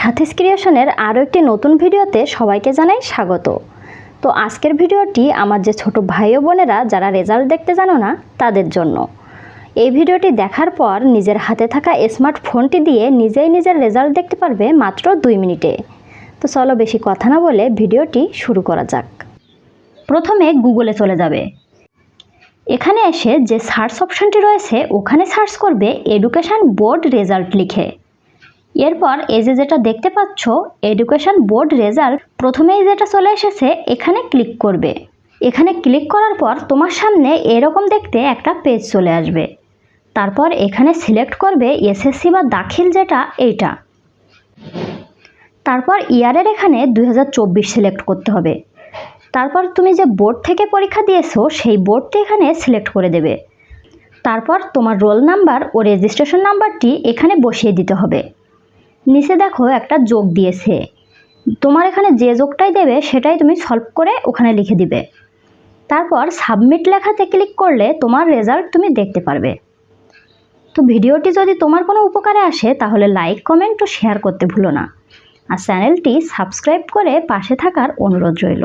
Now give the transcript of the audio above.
সাথীস ক্রিয়েশনের আরও একটি নতুন ভিডিওতে সবাইকে জানাই স্বাগত। তো আজকের ভিডিওটি আমার যে ছোট ভাই ও বোনেরা যারা রেজাল্ট দেখতে জানো না, তাদের জন্য। এই ভিডিওটি দেখার পর নিজের হাতে থাকা স্মার্টফোনটি দিয়ে নিজেই নিজের রেজাল্ট দেখতে পারবে মাত্র দুই মিনিটে। তো চলো বেশি কথা না বলে ভিডিওটি শুরু করা যাক। প্রথমে গুগলে চলে যাবে। এখানে এসে যে সার্চ অপশানটি রয়েছে, ওখানে সার্চ করবে এডুকেশন বোর্ড রেজাল্ট লিখে। এরপর এই যে যেটা দেখতে পাচ্ছ এডুকেশন বোর্ড রেজাল্ট প্রথমেই যেটা চলে এসেছে, এখানে ক্লিক করবে। এখানে ক্লিক করার পর তোমার সামনে এরকম দেখতে একটা পেজ চলে আসবে। তারপর এখানে সিলেক্ট করবে এসএসসি বা দাখিল যেটা, এইটা। তারপর ইয়ারের এখানে দু হাজার চব্বিশ সিলেক্ট করতে হবে। তারপর তুমি যে বোর্ড থেকে পরীক্ষা দিয়েছ, সেই বোর্ডটি এখানে সিলেক্ট করে দেবে। তারপর তোমার রোল নাম্বার ও রেজিস্ট্রেশন নাম্বারটি এখানে বসিয়ে দিতে হবে। নিচে দেখো একটা যোগ দিয়েছে। তোমার এখানে যে যোগটাই দেবে, সেটাই তুমি সলভ করে ওখানে লিখে দিবে। তারপর সাবমিট লেখাতে ক্লিক করলে তোমার রেজাল্ট তুমি দেখতে পারবে। তো ভিডিওটি যদি তোমার কোনো উপকারে আসে, তাহলে লাইক কমেন্ট ও শেয়ার করতে ভুলো না। আর চ্যানেলটি সাবস্ক্রাইব করে পাশে থাকার অনুরোধ রইল।